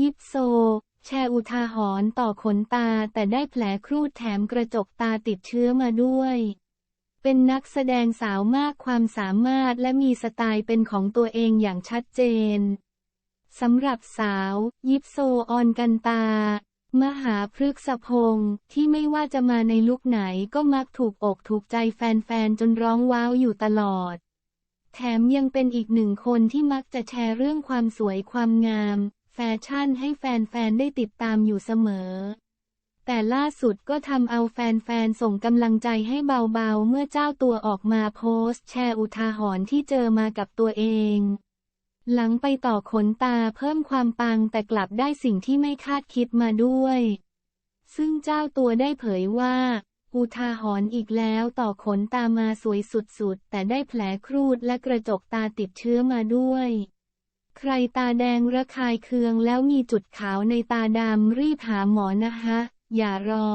ยิปโซ แชร์อุทาหรณ์ต่อขนตาแต่ได้แผลครูดแถมกระจกตาติดเชื้อมาด้วย เป็นนักแสดงสาวมากความสามารถและมีสไตล์เป็นของตัวเองอย่างชัดเจน สำหรับสาว ยิปโซออนกันตา มหาพฤกษพงศ์ที่ไม่ว่าจะมาในลุคไหนก็มักถูกอกถูกใจแฟนๆ จนร้องว้าวอยู่ตลอดแถมยังเป็นอีกหนึ่งคนที่มักจะแชร์เรื่องความสวยความงาม แฟชั่นให้แฟนๆ ได้ติดตามอยู่เสมอ แต่ล่าสุดก็ทำเอาแฟนๆ ส่งกำลังใจให้เบาๆ เมื่อเจ้าตัวออกมาโพสต์ แชร์อุทาหรณ์ที่เจอมากับตัวเอง หลังไปต่อขนตาเพิ่มความปังแต่กลับได้สิ่งที่ไม่คาดคิดมาด้วย ซึ่งเจ้าตัวได้เผยว่าอุทาหรณ์อีกแล้วต่อขนตามาสวยสุดๆ แต่ได้แผลครูดและกระจกตาติดเชื้อมาด้วย ใครตาแดงระคายเคืองแล้วมีจุดขาวในตาดำรีบหาหมอนะฮะ อย่ารอ